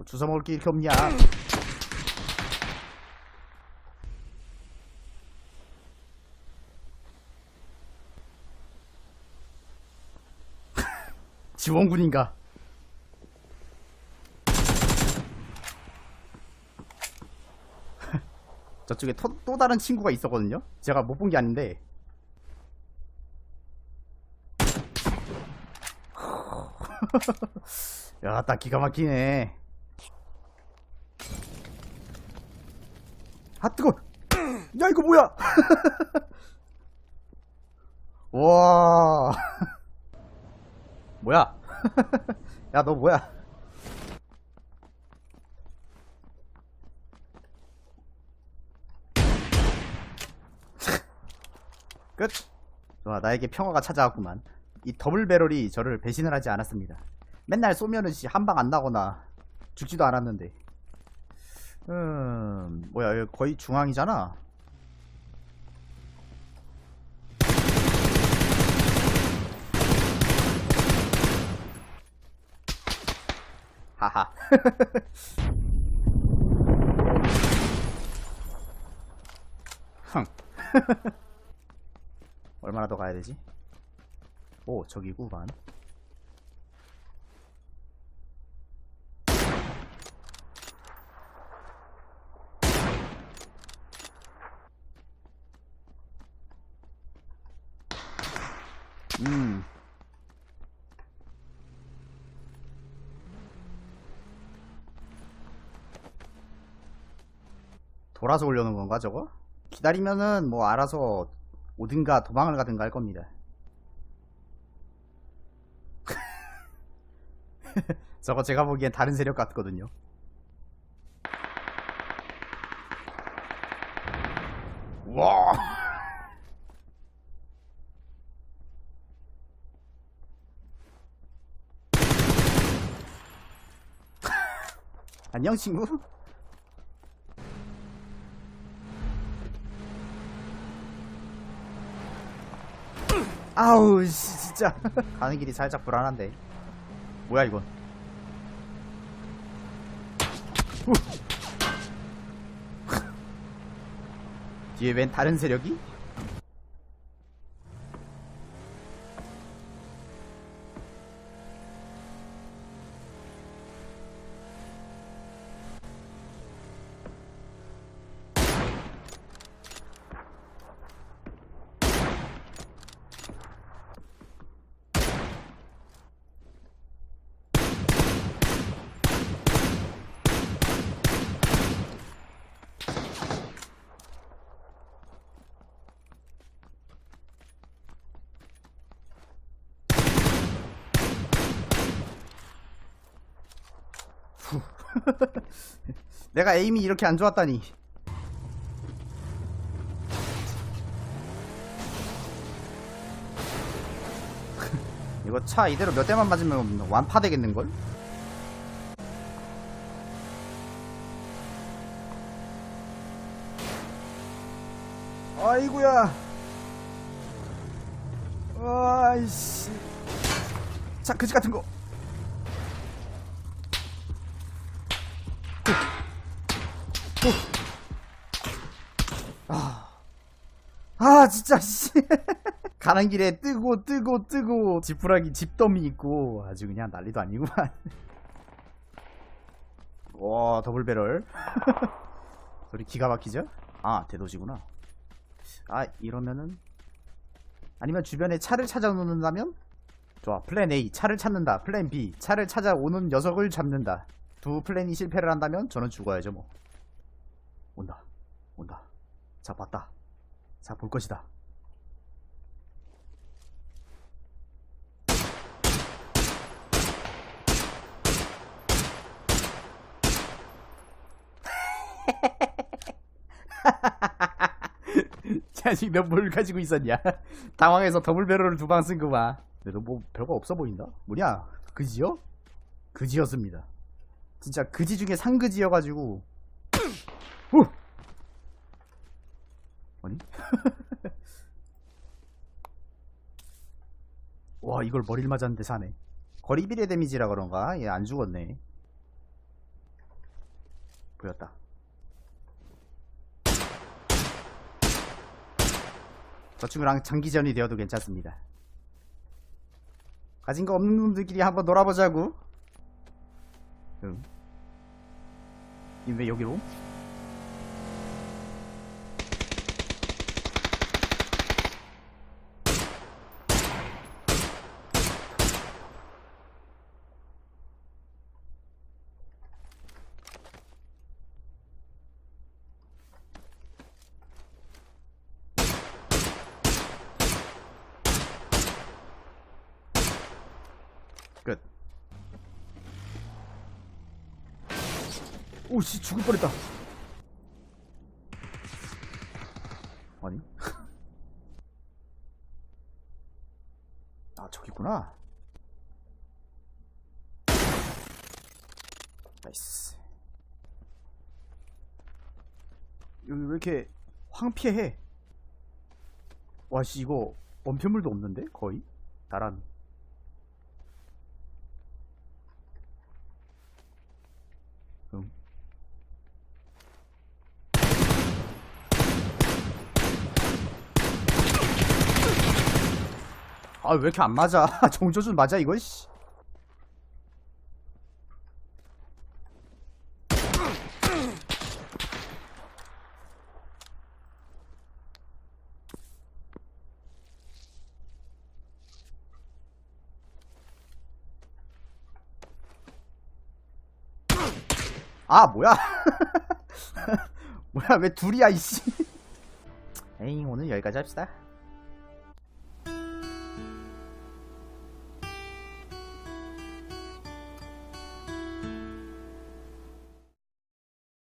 뭐 주워 먹을 게 이렇게 없냐? 지원군인가? 저쪽에 또, 또 다른 친구가 있었거든요? 제가 못 본 게 아닌데 야, 딱 기가 막히네. 아, 뜨거! 야, 이거 뭐야! 와. 뭐야? 야, 너 뭐야? 끝. 좋아, 나에게 평화가 찾아왔구만. 이 더블 배럴이 저를 배신을 하지 않았습니다. 맨날 쏘면은 씨 한 방 안 나거나 죽지도 않았는데. 음, 뭐야, 여기 거의 중앙이잖아. 하하. 흥. 얼마나 더 가야 되지? 오, 저기구만. 음. 돌아서 올려놓은 건가, 저거? 기다리면은 뭐 알아서 어딘가 도망을 가든가 할 겁니다. 저거 제가 보기엔 다른 세력 같거든요. 와. 안녕 친구. 아우 씨 진짜 가는 길이 살짝 불안한데. 뭐야 이건? 후. 뒤에 웬 다른 세력이? 내가 에임이 이렇게 안 좋았다니. 이거 차 이대로 몇 대만 맞으면 완파 되겠는걸? 아이구야. 아이씨. 자, 그지 같은 거. 아. 진짜 씨. 가는 길에 뜨고 뜨고 뜨고 지푸라기 집더미 있고 아주 그냥 난리도 아니구만. 와 더블 배럴. 소리 기가 막히죠? 아 대도시구나. 아 이러면은 아니면 주변에 차를 찾아놓는다면? 좋아 플랜 A 차를 찾는다. 플랜 B 차를 찾아오는 녀석을 잡는다. 두 플랜이 실패를 한다면 저는 죽어야죠 뭐 온다 온다 자 봤다 자, 볼 것이다. 자식 너 뭘 가지고 있었냐? 당황해서 더블 배럴을 두 방 쓴 거 봐. 그래도 뭐 별거 없어 보인다? 뭐냐? 그지요? 그지였습니다. 진짜 그지 중에 상그지여가지고. 후! 아니? 와 이걸 머리를 맞았는데 사네 거리 비례 데미지라 그런가? 얘 안 죽었네 보였다. 저 친구랑 장기전이 되어도 괜찮습니다. 가진 거 없는 놈들끼리 한번 놀아보자고. 응. 왜 여기로? 끝. 오씨 죽을 뻔했다. 아니? 아 저기 있구나. 나이스. 여기 왜 이렇게 황피해? 와씨 이거 원표물도 없는데 거의 다란. 응. 아, 왜 이렇게 안 맞아? 정조준 맞아, 이거, 씨. 아, 뭐야? 뭐야, 왜 둘이야, 이씨. 에이, 오늘 여기까지 합시다.